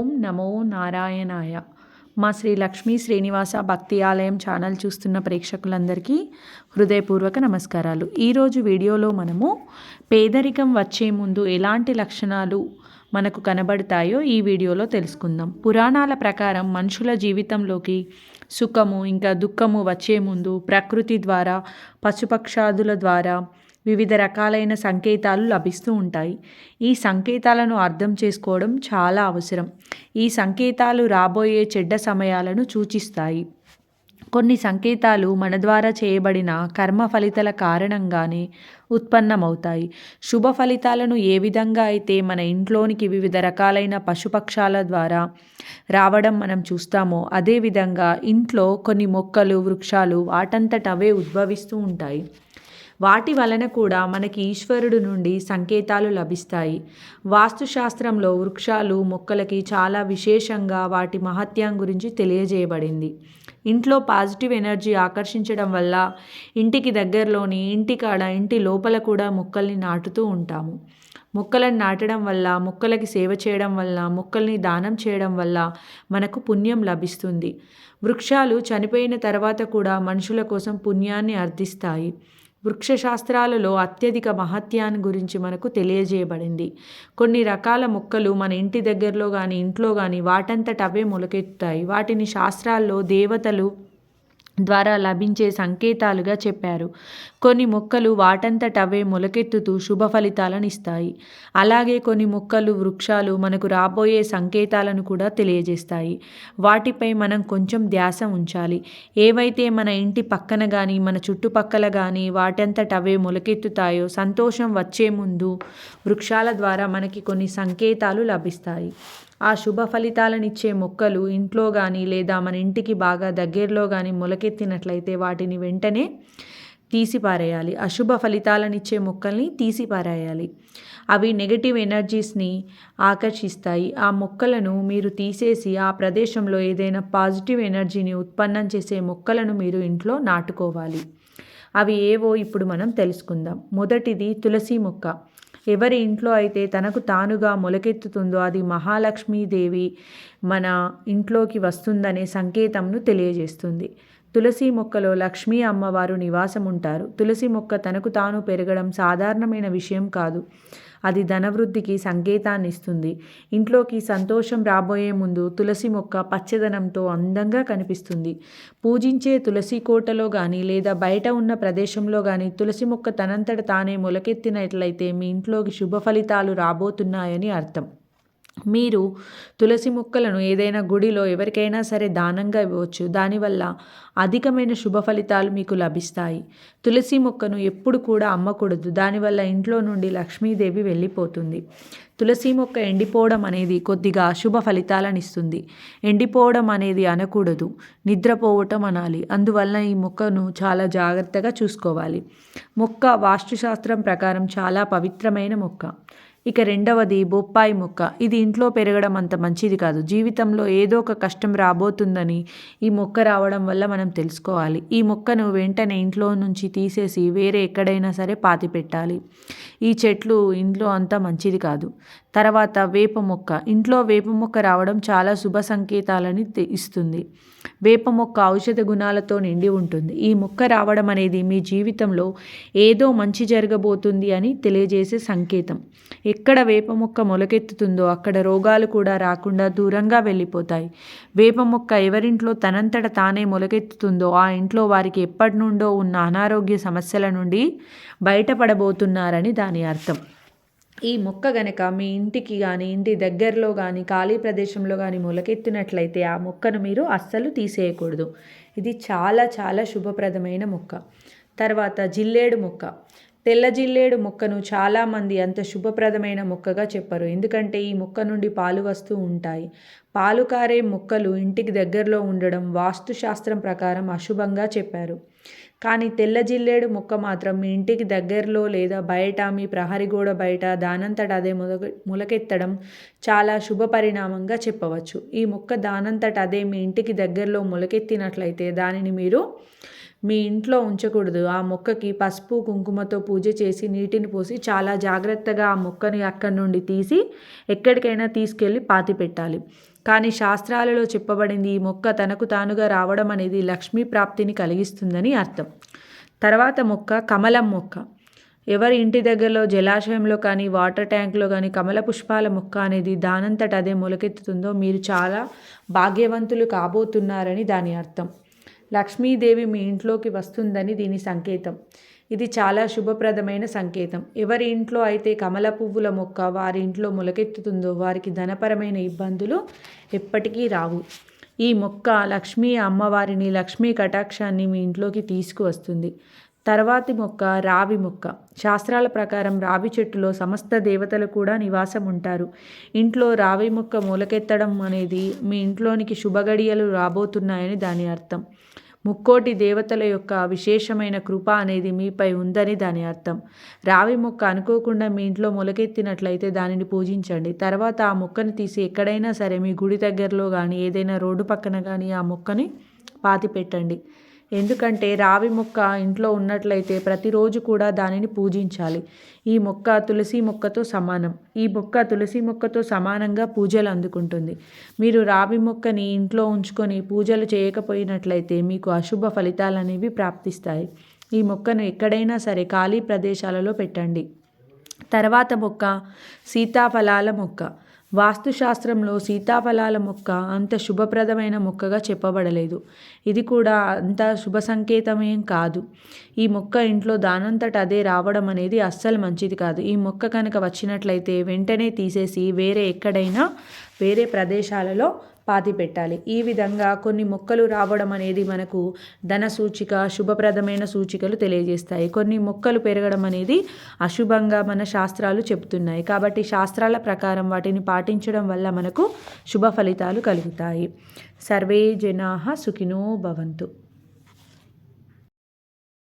ఓం నమో నారాయణాయ. మా శ్రీ లక్ష్మీ శ్రీనివాస భక్తి ఆలయం ఛానల్ చూస్తున్న ప్రేక్షకులందరికీ హృదయపూర్వక నమస్కారాలు. ఈరోజు వీడియోలో మనము పేదరికం వచ్చే ముందు ఎలాంటి లక్షణాలు మనకు కనబడతాయో ఈ వీడియోలో తెలుసుకుందాం. పురాణాల ప్రకారం మనుషుల జీవితంలోకి సుఖము ఇంకా దుఃఖము వచ్చే ముందు ప్రకృతి ద్వారా పశుపక్షాదుల ద్వారా వివిధ రకాలైన సంకేతాలు లభిస్తూ ఉంటాయి. ఈ సంకేతాలను అర్థం చేసుకోవడం చాలా అవసరం. ఈ సంకేతాలు రాబోయే చెడ్డ సమయాలను సూచిస్తాయి. కొన్ని సంకేతాలు మన ద్వారా చేయబడిన కర్మ ఫలితాల కారణంగానే ఉత్పన్నమవుతాయి. శుభ ఫలితాలను ఏ విధంగా అయితే మన ఇంట్లోనికి వివిధ రకాలైన పశుపక్షాల ద్వారా రావడం మనం చూస్తామో అదేవిధంగా ఇంట్లో కొన్ని మొక్కలు వృక్షాలు వాటంతట అవే ఉద్భవిస్తూ ఉంటాయి. వాటి వలన కూడా మనకి ఈశ్వరుడు నుండి సంకేతాలు లభిస్తాయి. వాస్తుశాస్త్రంలో వృక్షాలు మొక్కలకి చాలా విశేషంగా వాటి మహత్యం గురించి తెలియజేయబడింది. ఇంట్లో పాజిటివ్ ఎనర్జీ ఆకర్షించడం వల్ల ఇంటికి దగ్గరలోని ఇంటి కాడ ఇంటి లోపల కూడా మొక్కల్ని నాటుతూ ఉంటాము. మొక్కలను నాటడం వల్ల మొక్కలకి సేవ చేయడం వల్ల మొక్కల్ని దానం చేయడం వల్ల మనకు పుణ్యం లభిస్తుంది. వృక్షాలు చనిపోయిన తర్వాత కూడా మనుషుల కోసం పుణ్యాన్ని అర్థిస్తాయి వృక్షశాస్త్రాలలో అత్యధిక మహత్యాన్ని గురించి మనకు తెలియజేయబడింది. కొన్ని రకాల మొక్కలు మన ఇంటి దగ్గరలో కానీ ఇంట్లో కానీ వాటంతట అవే మొలకెత్తుతాయి. వాటిని శాస్త్రాల్లో దేవతలు ద్వారా లభించే సంకేతాలుగా చెప్పారు. కొన్ని మొక్కలు వాటంతట అవే మొలకెత్తుతూ శుభ ఫలితాలను ఇస్తాయి. అలాగే కొన్ని మొక్కలు వృక్షాలు మనకు రాబోయే సంకేతాలను కూడా తెలియజేస్తాయి. వాటిపై మనం కొంచెం ధ్యాస ఉంచాలి. ఏవైతే మన ఇంటి పక్కన కానీ మన చుట్టుపక్కల కానీ వాటంతట అవే మొలకెత్తుతాయో సంతోషం వచ్చే ముందు వృక్షాల ద్వారా మనకి కొన్ని సంకేతాలు లభిస్తాయి. ఆ శుభ ఫలితాలనిచ్చే మొక్కలు ఇంట్లో కానీ లేదా మన ఇంటికి బాగా దగ్గరలో కానీ మొలకెత్తినట్లయితే వాటిని వెంటనే తీసిపారేయాలి. అశుభ ఫలితాలనిచ్చే మొక్కల్ని తీసిపారేయాలి. అవి నెగటివ్ ఎనర్జీస్ని ఆకర్షిస్తాయి. ఆ మొక్కలను మీరు తీసేసి ఆ ప్రదేశంలో ఏదైనా పాజిటివ్ ఎనర్జీని ఉత్పన్నం చేసే మొక్కలను మీరు ఇంట్లో నాటుకోవాలి. అవి ఏవో ఇప్పుడు మనం తెలుసుకుందాం. మొదటిది తులసి మొక్క. ఎవరి ఇంట్లో అయితే తనకు తానుగా మొలకెత్తుతుందో అది మహాలక్ష్మీదేవి మన ఇంట్లోకి వస్తుందనే సంకేతంను తెలియజేస్తుంది. తులసి మొక్కలో లక్ష్మీ అమ్మవారు నివాసం ఉంటారు తులసి మొక్క తనకు తాను పెరగడం సాధారణమైన విషయం కాదు. అది ధనవృద్ధికి సంకేతాన్ని ఇస్తుంది ఇంట్లోకి సంతోషం రాబోయే ముందు తులసి మొక్క పచ్చదనంతో అందంగా కనిపిస్తుంది. పూజించే తులసి కోటలో కానీ లేదా బయట ఉన్న ప్రదేశంలో కానీ తులసి మొక్క తనంతట తానే మొలకెత్తినట్లయితే మీ ఇంట్లోకి శుభ ఫలితాలు రాబోతున్నాయని అర్థం. మీరు తులసి మొక్కలను ఏదైనా గుడిలో ఎవరికైనా సరే దానంగా ఇవ్వచ్చు. దానివల్ల అధికమైన శుభ ఫలితాలు మీకు లభిస్తాయి. తులసి మొక్కను ఎప్పుడు కూడా అమ్మకూడదు. దానివల్ల ఇంట్లో నుండి లక్ష్మీదేవి వెళ్ళిపోతుంది. తులసి మొక్క ఎండిపోవడం అనేది కొద్దిగా అశుభ ఫలితాలను ఇస్తుంది. ఎండిపోవడం అనేది అనకూడదు. నిద్రపోవటం అనాలి. అందువల్ల ఈ మొక్కను చాలా జాగ్రత్తగా చూసుకోవాలి. మొక్క వాస్తుశాస్త్రం ప్రకారం చాలా పవిత్రమైన మొక్క. ఇక రెండవది బొప్పాయి మొక్క. ఇది ఇంట్లో పెరగడం అంత మంచిది కాదు. జీవితంలో ఏదో ఒక కష్టం రాబోతుందని ఈ మొక్క రావడం వల్ల మనం తెలుసుకోవాలి. ఈ మొక్కను వెంటనే ఇంట్లో నుంచి తీసేసి వేరే ఎక్కడైనా సరే పాతి పెట్టాలి. ఈ చెట్లు ఇంట్లో అంత మంచిది కాదు. తర్వాత వేప మొక్క. ఇంట్లో వేప మొక్క రావడం చాలా శుభ సంకేతాలని ఇస్తుంది. వేప మొక్క ఔషధ గుణాలతో నిండి ఉంటుంది. ఈ మొక్క రావడం అనేది మీ జీవితంలో ఏదో మంచి జరగబోతుంది అని తెలియజేసే సంకేతం. ఎక్కడ వేప మొక్క మొలకెత్తుతుందో అక్కడ రోగాలు కూడా రాకుండా దూరంగా వెళ్ళిపోతాయి. వేప మొక్క ఎవరింట్లో తనంతట తానే మొలకెత్తుతుందో ఆ ఇంట్లో వారికి ఎప్పటి నుండో ఉన్న అనారోగ్య సమస్యల నుండి బయటపడబోతున్నారని దాని అర్థం. ఈ మొక్క గనక మీ ఇంటికి కానీ ఇంటి దగ్గరలో కానీ ఖాళీ ప్రదేశంలో కానీ మొలకెత్తినట్లయితే ఆ మొక్కను మీరు అస్సలు తీసేయకూడదు. ఇది చాలా చాలా శుభప్రదమైన మొక్క. తర్వాత జిల్లేడు మొక్క. తెల్ల జిల్లేడు మొక్కను చాలామంది అంత శుభప్రదమైన మొక్కగా చెప్పరు. ఎందుకంటే ఈ మొక్క నుండి పాలు వస్తూ ఉంటాయి. పాలు కారే మొక్కలు ఇంటికి దగ్గరలో ఉండడం వాస్తుశాస్త్రం ప్రకారం అశుభంగా చెప్పారు. కానీ తెల్ల జిల్లేడు మొక్క మాత్రం మీ ఇంటికి దగ్గరలో లేదా బయట మీ ప్రహరి గోడ బయట దానంతట అదే మొలక మొలకెత్తడం చాలా శుభ పరిణామంగా చెప్పవచ్చు. ఈ మొక్క దానంతట అదే మీ ఇంటికి దగ్గరలో మొలకెత్తినట్లయితే దానిని మీరు మీ ఇంట్లో ఉంచకూడదు. ఆ మొక్కకి పసుపు కుంకుమతో పూజ చేసి నీటిని పోసి చాలా జాగ్రత్తగా ఆ మొక్కని అక్కడి నుండి తీసి ఎక్కడికైనా తీసుకెళ్ళి పాతి పెట్టాలి. కానీ శాస్త్రాలలో చెప్పబడింది ఈ మొక్క తనకు తానుగా రావడం అనేది లక్ష్మీ ప్రాప్తిని కలిగిస్తుందని అర్థం. తర్వాత మొక్క కమలం మొక్క. ఎవరి ఇంటి దగ్గరలో జలాశయంలో కానీ వాటర్ ట్యాంక్లో కానీ కమల పుష్పాల మొక్క అనేది దానంతట అదే మొలకెత్తుతుందో మీరు చాలా భాగ్యవంతులు కాబోతున్నారని దాని అర్థం. లక్ష్మీదేవి మీ ఇంట్లోకి వస్తుందని దీని సంకేతం. ఇది చాలా శుభప్రదమైన సంకేతం. ఎవరి ఇంట్లో అయితే కమల పువ్వుల మొక్క వారి ఇంట్లో మొలకెత్తుతుందో వారికి ధనపరమైన ఇబ్బందులు ఎప్పటికీ రావు. ఈ మొక్క లక్ష్మీ అమ్మవారిని లక్ష్మీ కటాక్షాన్ని మీ ఇంట్లోకి తీసుకువస్తుంది. తర్వాతి మొక్క రావి మొక్క. శాస్త్రాల ప్రకారం రావి చెట్టులో సమస్త దేవతలు కూడా నివాసం ఉంటారు ఇంట్లో రావి మొక్క మొలకెత్తడం అనేది మీ ఇంట్లోనికి శుభగడియలు రాబోతున్నాయని దాని అర్థం. ముక్కోటి దేవతల యొక్క విశేషమైన కృప అనేది మీపై ఉందని దాని అర్థం. రావి మొక్క అనుకోకుండా మీ ఇంట్లో మొలకెత్తినట్లయితే దానిని పూజించండి. తర్వాత ఆ మొక్కని తీసి ఎక్కడైనా సరే మీ గుడి దగ్గరలో కానీ ఏదైనా రోడ్డు పక్కన కానీ ఆ మొక్కని పాతి పెట్టండి ఎందుకంటే రావి మొక్క ఇంట్లో ఉన్నట్లయితే ప్రతిరోజు కూడా దానిని పూజించాలి. ఈ మొక్క తులసి మొక్కతో సమానం. ఈ మొక్క తులసి మొక్కతో సమానంగా పూజలు అందుకుంటుంది. మీరు రావి మొక్కని ఇంట్లో ఉంచుకొని పూజలు చేయకపోయినట్లయితే మీకు అశుభ ఫలితాలు అనేవి ప్రాప్తిస్తాయి. ఈ మొక్కను ఎక్కడైనా సరే ఖాళీ ప్రదేశాలలో పెట్టండి. తర్వాత మొక్క సీతాఫలాల మొక్క. వాస్తుశాస్త్రంలో సీతాఫలాల మొక్క అంత శుభప్రదమైన మొక్కగా చెప్పబడలేదు. ఇది కూడా అంత శుభ సంకేతమేం కాదు. ఈ మొక్క ఇంట్లో దానంతట అదే రావడం అనేది అస్సలు మంచిది కాదు. ఈ మొక్క కనుక వచ్చినట్లయితే వెంటనే తీసేసి వేరే ఎక్కడైనా వేరే ప్రదేశాలలో పాతి పెట్టాలి ఈ విధంగా కొన్ని మొక్కలు రావడం అనేది మనకు ధన సూచిక శుభప్రదమైన సూచికలు తెలియజేస్తాయి. కొన్ని మొక్కలు పెరగడం అనేది అశుభంగా మన శాస్త్రాలు చెబుతున్నాయి. కాబట్టి శాస్త్రాల ప్రకారం వాటిని పాటించడం వల్ల మనకు శుభ ఫలితాలు కలుగుతాయి. సర్వే జనా సుఖినో భవంతు.